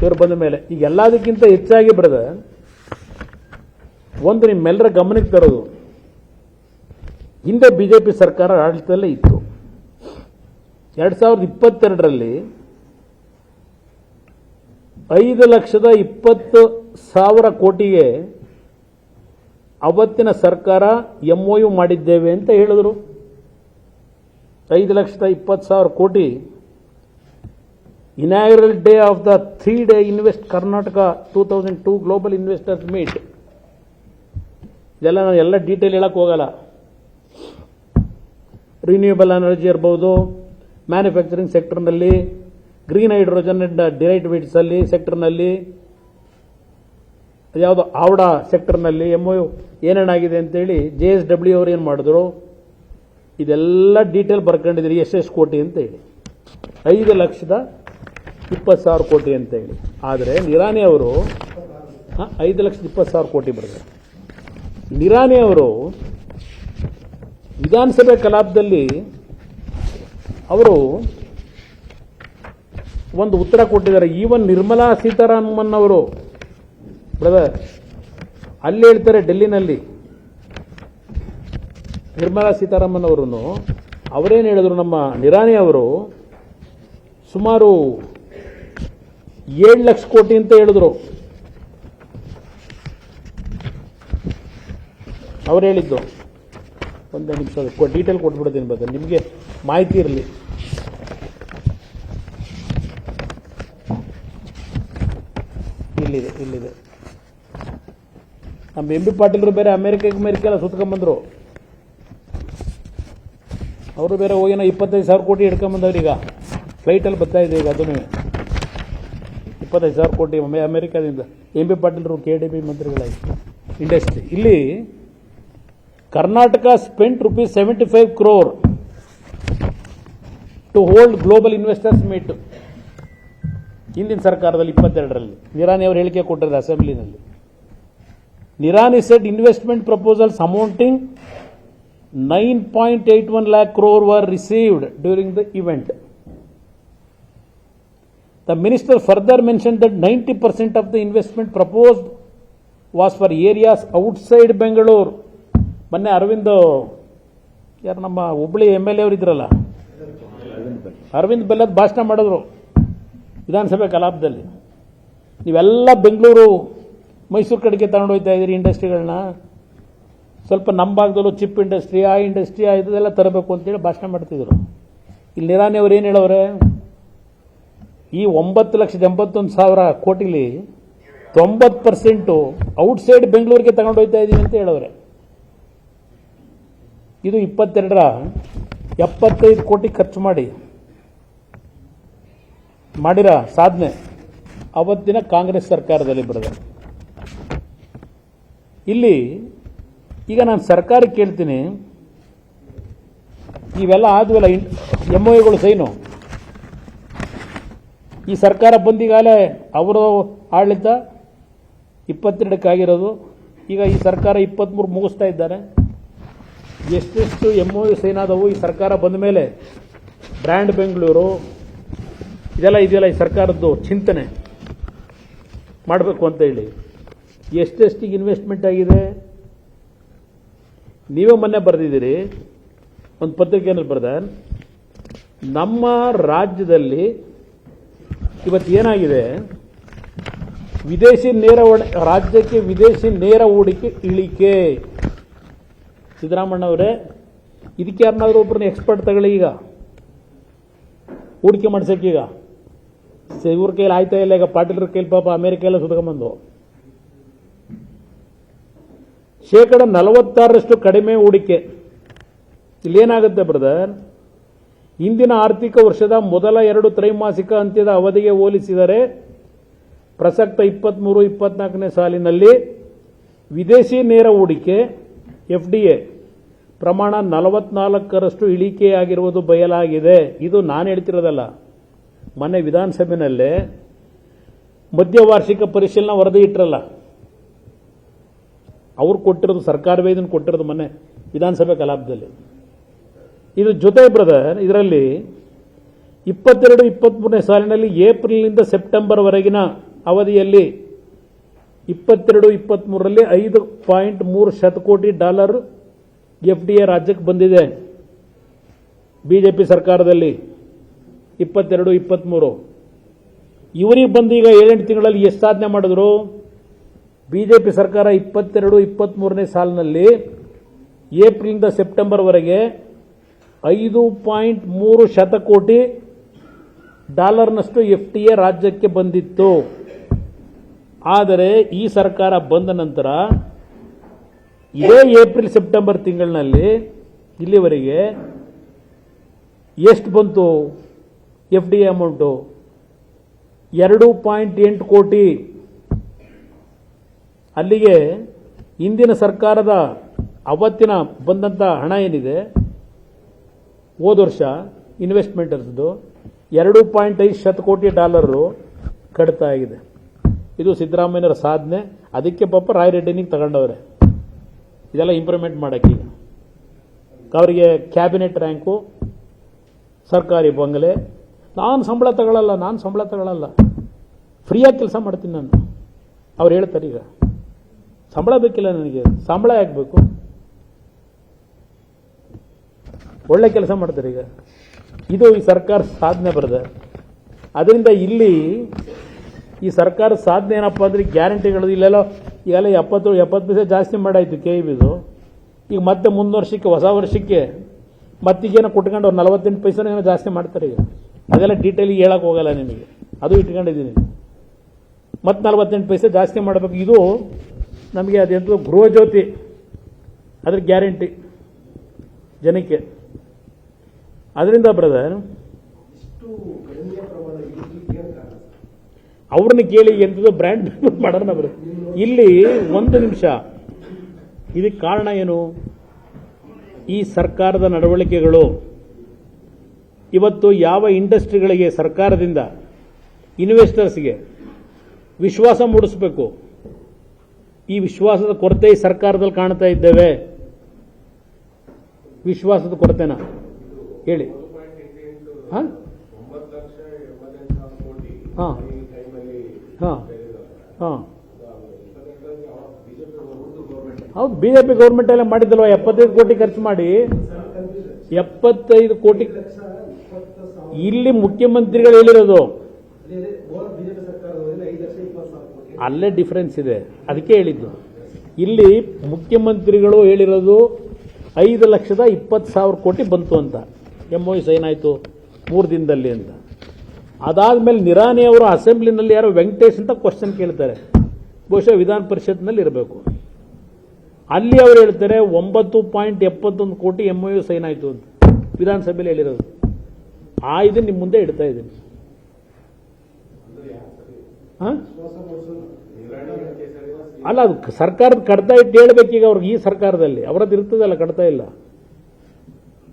ಇವರು ಬಂದ ಮೇಲೆ, ಈಗ ಎಲ್ಲದಕ್ಕಿಂತ ಹೆಚ್ಚಾಗಿ ಬರೆದ, ಒಂದು ನಿಮ್ಮೆಲ್ಲರ ಗಮನಕ್ಕೆ ತರೋದು, ಹಿಂದೆ ಬಿಜೆಪಿ ಸರ್ಕಾರ ಆಡಳಿತದಲ್ಲೇ ಇತ್ತು. ಎರಡ್ ಸಾವಿರದ ಇಪ್ಪತ್ತೆರಡರಲ್ಲಿ ಐದು ಲಕ್ಷದ ಇಪ್ಪತ್ತು ಸಾವಿರ ಕೋಟಿಗೆ ಅವತ್ತಿನ ಸರ್ಕಾರ ಎಂಒಯು ಮಾಡಿದ್ದೇವೆ ಅಂತ ಹೇಳಿದ್ರು. ಐದು ಲಕ್ಷದ ಇಪ್ಪತ್ತು ಸಾವಿರ ಕೋಟಿ inaugural day of the three day invest Karnataka two thousand two global investors meet ಇದೆಲ್ಲ ನಾನು ಎಲ್ಲ ಡೀಟೇಲ್ ಹೇಳಕ್ಕೆ ಹೋಗಲ್ಲ. ರಿನ್ಯೂಯಬಲ್ ಎನರ್ಜಿ ಇರ್ಬೋದು ಮ್ಯಾನುಫ್ಯಾಕ್ಚರಿಂಗ್ ಸೆಕ್ಟರ್ನಲ್ಲಿ ಗ್ರೀನ್ ಹೈಡ್ರೋಜನ್ ಅಂಡ್ ಡಿರೈಟ್ ಅಲ್ಲಿ ಸೆಕ್ಟರ್ನಲ್ಲಿ ಯಾವುದು ಆವಡ ಸೆಕ್ಟರ್ನಲ್ಲಿ ಎಂ ಒ ಏನೇನಾಗಿದೆ ಅಂತೇಳಿ ಜೆ ಎಸ್ ಡಬ್ಲ್ಯೂ ಅವ್ರು ಏನು ಮಾಡಿದ್ರು? ಇದೆಲ್ಲ ಡೀಟೇಲ್ ಬರ್ಕೊಂಡಿದ್ದೀರಿ ಎಸ್ ಕೋಟಿ ಅಂತ ಹೇಳಿ ಐದು ಲಕ್ಷದ ಇಪ್ಪತ್ತು ಸಾವಿರ ಕೋಟಿ ಅಂತ ಹೇಳಿ. ಆದರೆ ನಿರಾನಿ ಅವರು ಐದು ಲಕ್ಷದ ಇಪ್ಪತ್ತು ಸಾವಿರ ಕೋಟಿ ಬರ್ತಾರೆ. ನಿರಾನಿ ಅವರು ವಿಧಾನಸಭೆ ಕಲಾಪದಲ್ಲಿ ಅವರು ಒಂದು ಉತ್ತರ ಕೊಟ್ಟಿದ್ದಾರೆ. ಈವನ್ ನಿರ್ಮಲಾ ಸೀತಾರಾಮನ್ ಅವರು ಬ್ರದರ್ ಅಲ್ಲಿ ಹೇಳ್ತಾರೆ ಡೆಲ್ಲಿನಲ್ಲಿ. ನಿರ್ಮಲಾ ಸೀತಾರಾಮನ್ ಅವರನ್ನು, ಅವರೇನು ಹೇಳಿದ್ರು ನಮ್ಮ ನಿರಾಣಿ ಅವರು, ಸುಮಾರು ಏಳು ಲಕ್ಷ ಕೋಟಿ ಅಂತ ಹೇಳಿದ್ರು. ಅವ್ರು ಹೇಳಿದ್ದು. ಒಂದು ನಿಮಿಷ ಡೀಟೇಲ್ ಕೊಟ್ಬಿಡ್ತೀನಿ ಬದ ನಿಮಗೆ ಮಾಹಿತಿ ಇರಲಿ. ಇಲ್ಲಿದೆ ಇಲ್ಲಿದೆ. ನಮ್ಮ ಎಂ ಬಿ ಪಾಟೀಲ್ರು ಬೇರೆ ಅಮೆರಿಕಕ್ಕೆ ಅಮೆರಿಕ ಎಲ್ಲ ಸುತ್ಕೊಂಡ್ಬಂದ್ರು ಅವರು ಬೇರೆ ಹೋಗಿನ ಇಪ್ಪತ್ತೈದು ಸಾವಿರ ಕೋಟಿ ಈಗ. ಫ್ಲೈಟಲ್ಲಿ ಬರ್ತಾ ಇದೆ ಈಗ ಅದನ್ನು ಇಪ್ಪತ್ತೈದು ಸಾವಿರ ಕೋಟಿ ಅಮೆರಿಕಾದಿಂದ ಎಂ ಬಿ ಪಾಟೀಲ್ರು ಕೆ ಡಿ ಬಿ ಮಂತ್ರಿಗಳಾಯಿತು ಇಂಡಸ್ಟ್ರಿ ಇಲ್ಲಿ Karnataka spent rupees seventy five crore to hold global investors meet ಹಿಂದಿನ ಸರ್ಕಾರದಲ್ಲಿ ಇಪ್ಪತ್ತೆರಡರಲ್ಲಿ. ನಿರಾನಿ ಅವರು ಹೇಳಿಕೆ ಕೊಟ್ಟಿದ್ದಾರೆ ಅಸೆಂಬ್ಲಿನಲ್ಲಿ. Nirani set investment proposals amounting nine point eight one lakh crore were received during the event The minister further mentioned that 90% of the investment proposed was far areas outside Bengaluru ಮೊನ್ನೆ ಅರವಿಂದ್, ಯಾರು ನಮ್ಮ Hubli M L A ಇದ್ರಲ್ಲ? ಅರವಿಂದ್ ಬೆಲ್ಲದ ಭಾಷಣ ಮಾಡಿದ್ರು ವಿಧಾನಸಭೆ ಕಲಾಪದಲ್ಲಿ. ನೀವೆಲ್ಲ ಬೆಂಗಳೂರು, ಮೈಸೂರು ಕಡೆಗೆ ತಗೊಂಡು ಹೋಗ್ತಾ ಇದ್ದೀರಿ ಇಂಡಸ್ಟ್ರಿಗಳನ್ನ. ಸ್ವಲ್ಪ ನಮ್ಮ ಭಾಗದಲ್ಲೂ ಚಿಪ್ ಇಂಡಸ್ಟ್ರಿ, ಆ ಇಂಡಸ್ಟ್ರಿ, ಆ ಇದೆಲ್ಲ ತರಬೇಕು ಅಂತೇಳಿ ಭಾಷಣ ಮಾಡ್ತಿದ್ರು. ಇಲ್ಲಿ ನಿರಾನಿ ಅವ್ರು ಏನು ಹೇಳವ್ರೆ? ಈ ಒಂಬತ್ತು ಲಕ್ಷದ ಎಂಬತ್ತೊಂದು ಸಾವಿರ ಕೋಟಿಲಿ ತೊಂಬತ್ತು ಪರ್ಸೆಂಟು ಔಟ್ಸೈಡ್ ಬೆಂಗಳೂರಿಗೆ ತಗೊಂಡು ಹೋಗ್ತಾ ಇದ್ದೀವಿ ಅಂತ ಹೇಳವ್ರೆ. ಇದು ಇಪ್ಪತ್ತೆರಡರ ಎಪ್ಪತ್ತೈದು ಕೋಟಿ ಖರ್ಚು ಮಾಡಿ. ಮಾಡಿರ ಸಾಧನೆ ಅವತ್ತಿನ ಕಾಂಗ್ರೆಸ್ ಸರ್ಕಾರದಲ್ಲಿ ಬರೆದ ಇಲ್ಲಿ ಈಗ ನಾನು ಸರ್ಕಾರಕ್ಕೆ ಕೇಳ್ತೀನಿ, ಇವೆಲ್ಲ ಆದ್ವಲ್ಲ ಎಂ ಒಗಳು ಸೈನು. ಈ ಸರ್ಕಾರ ಬಂದಿಗಾಲೇ ಅವರು ಆಡಳಿತ ಇಪ್ಪತ್ತೆರಡಕ್ಕಾಗಿರೋದು. ಈಗ ಈ ಸರ್ಕಾರ ಇಪ್ಪತ್ತ್ಮೂರು ಮುಗಿಸ್ತಾ ಇದ್ದಾರೆ ಎಷ್ಟೆಷ್ಟು ಎಂ ಒ ಏನಾದವು ಈ ಸರ್ಕಾರ ಬಂದ ಮೇಲೆ, ಬ್ರ್ಯಾಂಡ್ ಬೆಂಗಳೂರು, ಇದೆಲ್ಲ ಇದೆಯಲ್ಲ ಈ ಸರ್ಕಾರದ್ದು ಚಿಂತನೆ ಮಾಡಬೇಕು ಅಂತ ಹೇಳಿ. ಎಷ್ಟೆಷ್ಟಿಗೆ ಇನ್ವೆಸ್ಟ್ಮೆಂಟ್ ಆಗಿದೆ? ನೀವೇ ಮೊನ್ನೆ ಬರೆದಿದ್ದೀರಿ, ಒಂದು ಪತ್ರಿಕೆಯಲ್ಲಿ ಬರೆದ. ನಮ್ಮ ರಾಜ್ಯದಲ್ಲಿ ಇವತ್ತು ಏನಾಗಿದೆ? ವಿದೇಶಿ ನೇರ ರಾಜ್ಯಕ್ಕೆ ವಿದೇಶಿ ನೇರ ಹೂಡಿಕೆ ಇಳಿಕೆ. ಸಿದ್ದರಾಮಣ್ಣ ಅವರೇ, ಇದಕ್ಕೆ ಯಾರನ್ನಾದ್ರೂ ಒಬ್ಬರನ್ನ ಎಕ್ಸ್ಪರ್ಟ್ ತಗೊಳ್ಳಿ ಈಗ. ಹೂಡಿಕೆ ಮಾಡ್ಸಕ್ಕೀಗ ಇವ್ರ ಕೈಲಿ ಆಯ್ತಾ ಇಲ್ಲ, ಈಗ ಪಾಟೀಲ್ರ ಕೈಲಿ ಪಾಪ ಅಮೆರಿಕ ಎಲ್ಲ ಸುತ್ಕೊಂಬಂದು ಶೇಕಡ ನಲವತ್ತಾರರಷ್ಟು ಕಡಿಮೆ ಹೂಡಿಕೆ. ಇಲ್ಲೇನಾಗುತ್ತೆ ಬ್ರದರ್ ಇಂದಿನ ಆರ್ಥಿಕ ವರ್ಷದ ಮೊದಲ ಎರಡು ತ್ರೈಮಾಸಿಕ ಅಂತ್ಯದ ಅವಧಿಗೆ ಹೋಲಿಸಿದರೆ ಪ್ರಸಕ್ತ ಇಪ್ಪತ್ತ್ಮೂರು ಇಪ್ಪತ್ನಾಲ್ಕನೇ ಸಾಲಿನಲ್ಲಿ ವಿದೇಶಿ ನೇರ ಹೂಡಿಕೆ, ಎಫ್ಡಿಎ, ಪ್ರಮಾಣ ನಲವತ್ನಾಲ್ಕರಷ್ಟು ಇಳಿಕೆಯಾಗಿರುವುದು ಬಯಲಾಗಿದೆ. ಇದು ನಾನು ಹೇಳ್ತಿರೋದಲ್ಲ. ಮೊನ್ನೆ ವಿಧಾನಸಭೆನಲ್ಲೇ ಮಧ್ಯವಾರ್ಷಿಕ ಪರಿಶೀಲನಾ ವರದಿ ಇಟ್ಟರಲ್ಲ ಅವ್ರು ಕೊಟ್ಟಿರೋದು ಸರ್ಕಾರವೇ ಇದನ್ನು ಕೊಟ್ಟಿರೋದು ಮೊನ್ನೆ ವಿಧಾನಸಭೆ ಕಲಾಪದಲ್ಲಿ. ಇದು ಜೊತೆ ಬ್ರದರ್ ಇದರಲ್ಲಿ ಇಪ್ಪತ್ತೆರಡು ಇಪ್ಪತ್ತ್ಮೂರನೇ ಸಾಲಿನಲ್ಲಿ ಏಪ್ರಿಲ್ನಿಂದ ಸೆಪ್ಟೆಂಬರ್ ವರೆಗಿನ ಅವಧಿಯಲ್ಲಿ ಇಪ್ಪತ್ತೆರಡು ಇಪ್ಪತ್ತ್ಮೂರರಲ್ಲಿ ಐದು ಪಾಯಿಂಟ್ ಮೂರು ಶತಕೋಟಿ ಡಾಲರ್ ಎಫ್ ಡಿ ಎ ರಾಜ್ಯಕ್ಕೆ ಬಂದಿದೆ. ಬಿಜೆಪಿ ಸರ್ಕಾರದಲ್ಲಿ ಇಪ್ಪತ್ತೆರಡು ಇಪ್ಪತ್ತ್ಮೂರು ಇವರಿಗೆ ಬಂದು ಈಗ ಏಳೆಂಟು ತಿಂಗಳಲ್ಲಿ ಎಷ್ಟು ಸಾಧನೆ ಮಾಡಿದ್ರು? ಬಿಜೆಪಿ ಸರ್ಕಾರ ಇಪ್ಪತ್ತೆರಡು ಇಪ್ಪತ್ತ್ಮೂರನೇ ಸಾಲಿನಲ್ಲಿ ಏಪ್ರಿಲಿಂದ ಸೆಪ್ಟೆಂಬರ್ವರೆಗೆ ಐದು ಪಾಯಿಂಟ್ ಮೂರು ಶತಕೋಟಿ ಡಾಲರ್ನಷ್ಟು ಎಫ್ ಟಿ ಎ ರಾಜ್ಯಕ್ಕೆ ಬಂದಿತ್ತು. ಆದರೆ ಈ ಸರ್ಕಾರ ಬಂದ ನಂತರ ಇದೇ ಏಪ್ರಿಲ್ ಸೆಪ್ಟೆಂಬರ್ ತಿಂಗಳಿನಲ್ಲಿ ಇಲ್ಲಿವರೆಗೆ ಎಷ್ಟು ಬಂತು? ಎಫ್ ಡಿ ಅಮೌಂಟು ಎರಡು ಪಾಯಿಂಟ್ ಎಂಟು ಕೋಟಿ. ಅಲ್ಲಿಗೆ ಇಂದಿನ ಸರ್ಕಾರದ ಅವತ್ತಿನ ಬಂದಂಥ ಹಣ ಏನಿದೆ? ಹೋದ ವರ್ಷ ಇನ್ವೆಸ್ಟ್ಮೆಂಟರ್ಸ್ದು ಎರಡು ಪಾಯಿಂಟ್ ಐದು ಶತಕೋಟಿ ಡಾಲರು ಕಡಿತ ಆಗಿದೆ. ಇದು ಸಿದ್ದರಾಮಯ್ಯನವರ ಸಾಧನೆ. ಅದಕ್ಕೆ ಪಾಪ ರಾಯರೆಡ್ಡಿನಿಗೆ ತಗೊಂಡವ್ರೆ. ಇದೆಲ್ಲ ಇಂಪ್ರೂವ್ಮೆಂಟ್ ಮಾಡೋಕ್ಕೆ ಅವರಿಗೆ ಕ್ಯಾಬಿನೆಟ್ ರ್ಯಾಂಕು ಸರ್ಕಾರಿ ಬಂಗಲೆ. ನಾನು ಸಂಬಳ ತಗೊಳ್ಳಲ್ಲ ನಾನು ಸಂಬಳ ತಗೊಳ್ಳಲ್ಲ ಫ್ರೀಯಾಗಿ ಕೆಲಸ ಮಾಡ್ತೀನಿ ನಾನು. ಅವ್ರು ಹೇಳ್ತಾರೆ ಈಗ. ಸಂಬಳ ಬೇಕಿಲ್ಲ ನನಗೆ. ಸಂಬಳ ಯಾಕೆ ಬೇಕು? ಒಳ್ಳೆ ಕೆಲಸ ಮಾಡ್ತಾರೆ ಈಗ. ಇದು ಈ ಸರ್ಕಾರ ಸಾಧನೆ ಬರ್ತದೆ ಅದರಿಂದ ಇಲ್ಲಿ ಈ ಸರ್ಕಾರ ಸಾಧನೆ ಏನಪ್ಪ ಅಂದರೆ ಗ್ಯಾರಂಟಿಗಳು ಇಲ್ಲೆಲ್ಲ ಈಗೆಲ್ಲ ಎಪ್ಪತ್ತು ಎಪ್ಪತ್ತು ಪೈಸೆ ಜಾಸ್ತಿ ಮಾಡಾಯಿತು ಕೆ ಇ ಬಿದು ಈಗ ಮತ್ತೆ ಮುಂದೆ ವರ್ಷಕ್ಕೆ, ಹೊಸ ವರ್ಷಕ್ಕೆ ಮತ್ತೀಗೇನೋ ಕೊಟ್ಕೊಂಡು ಅವ್ರು ನಲವತ್ತೆಂಟು ಪೈಸೆ ಏನೋ ಜಾಸ್ತಿ ಮಾಡ್ತಾರೆ ಈಗ. ಅದೆಲ್ಲ ಡೀಟೇಲಿಗೆ ಹೇಳಕ್ಕೆ ಹೋಗಲ್ಲ ನಿಮಗೆ. ಅದು ಇಟ್ಕೊಂಡಿದ್ದೀನಿ. ಮತ್ತೆ ನಲವತ್ತೆಂಟು ಪೈಸೆ ಜಾಸ್ತಿ ಮಾಡಬೇಕು. ಇದು ನಮಗೆ ಅದೆಂತೂ ಗೃಹಜ್ಯೋತಿ ಅದ್ರ ಗ್ಯಾರಂಟಿ. ಜನಕ್ಕೆ. ಅದರಿಂದ ಬ್ರದರ್ ಅವ್ರನ್ನ ಕೇಳಿ ಎಂಥದ್ದು ಬ್ರ್ಯಾಂಡ್ ಮಾಡೋಣ ಬ್ರ ಇಲ್ಲಿ ಒಂದು ನಿಮಿಷ. ಇದಕ್ಕೆ ಕಾರಣ ಏನು? ಈ ಸರ್ಕಾರದ ನಡವಳಿಕೆಗಳು. ಇವತ್ತು ಯಾವ ಇಂಡಸ್ಟ್ರಿಗಳಿಗೆ, ಸರ್ಕಾರದಿಂದ ಇನ್ವೆಸ್ಟರ್ಸ್ಗೆ ವಿಶ್ವಾಸ ಮೂಡಿಸಬೇಕು? ಈ ವಿಶ್ವಾಸದ ಕೊರತೆ ಸರ್ಕಾರದಲ್ಲಿ ಕಾಣ್ತಾ ಇದ್ದೇವೆ. ವಿಶ್ವಾಸದ ಕೊರತೆನ? ಹೇಳಿ ಹಾಂ? ಹಾಂ. ಹಾಂ. ಹಾಂ. ಹೌದು ಬಿ ಜೆ ಬಿಜೆಪಿ ಗೌರ್ಮೆಂಟ್ ಎಲ್ಲ ಮಾಡಿದ್ದಲ್ವ? ಎಪ್ಪತ್ತೈದು ಕೋಟಿ ಖರ್ಚು ಮಾಡಿ. ಎಪ್ಪತ್ತೈದು ಕೋಟಿ ಇಲ್ಲಿ ಮುಖ್ಯಮಂತ್ರಿಗಳು ಹೇಳಿರೋದು ಅಲ್ಲೇ ಡಿಫರೆನ್ಸ್ ಇದೆ. ಅದಕ್ಕೆ ಹೇಳಿದ್ದು. ಇಲ್ಲಿ ಮುಖ್ಯಮಂತ್ರಿಗಳು ಹೇಳಿರೋದು ಐದು ಲಕ್ಷದ ಇಪ್ಪತ್ತು ಸಾವಿರ ಕೋಟಿ ಬಂತು ಅಂತ. ಎಂ ಒ ಸೈನ್ ಆಯಿತು ಮೂರು ದಿನದಲ್ಲಿ ಅಂತ. ಅದಾದಮೇಲೆ ನಿರಾನಿ ಅವರು ಅಸೆಂಬ್ಲಿನಲ್ಲಿ ಯಾರೋ ವೆಂಕಟೇಶ್ ಅಂತ ಕ್ವಶನ್ ಕೇಳ್ತಾರೆ. ಬಹುಶಃ ವಿಧಾನ ಪರಿಷತ್ನಲ್ಲಿ ಇರಬೇಕು. ಅಲ್ಲಿ ಅವರು ಹೇಳ್ತಾರೆ, ಒಂಬತ್ತು ಪಾಯಿಂಟ್ ಎಪ್ಪತ್ತೊಂದು ಕೋಟಿ ಎಂ ಒ ಸೈನ್ ಆಯಿತು ಅಂತ. ವಿಧಾನಸಭೆಯಲ್ಲಿ ಹೇಳಿರೋದು. ಆ ಇದನ್ನು ನಿಮ್ಮ ಮುಂದೆ ಇಡ್ತಾ ಇದ್ದೀನಿ. ಅಲ್ಲ, ಅದು ಸರ್ಕಾರದ ಕಡ್ತಾ ಇಟ್ಟು ಹೇಳ್ಬೇಕೀಗ ಅವ್ರಿಗೆ ಈ ಸರ್ಕಾರದಲ್ಲಿ. ಅವರದ್ದು ಇರ್ತದಲ್ಲ ಕಡ್ತಾ ಇಲ್ಲ.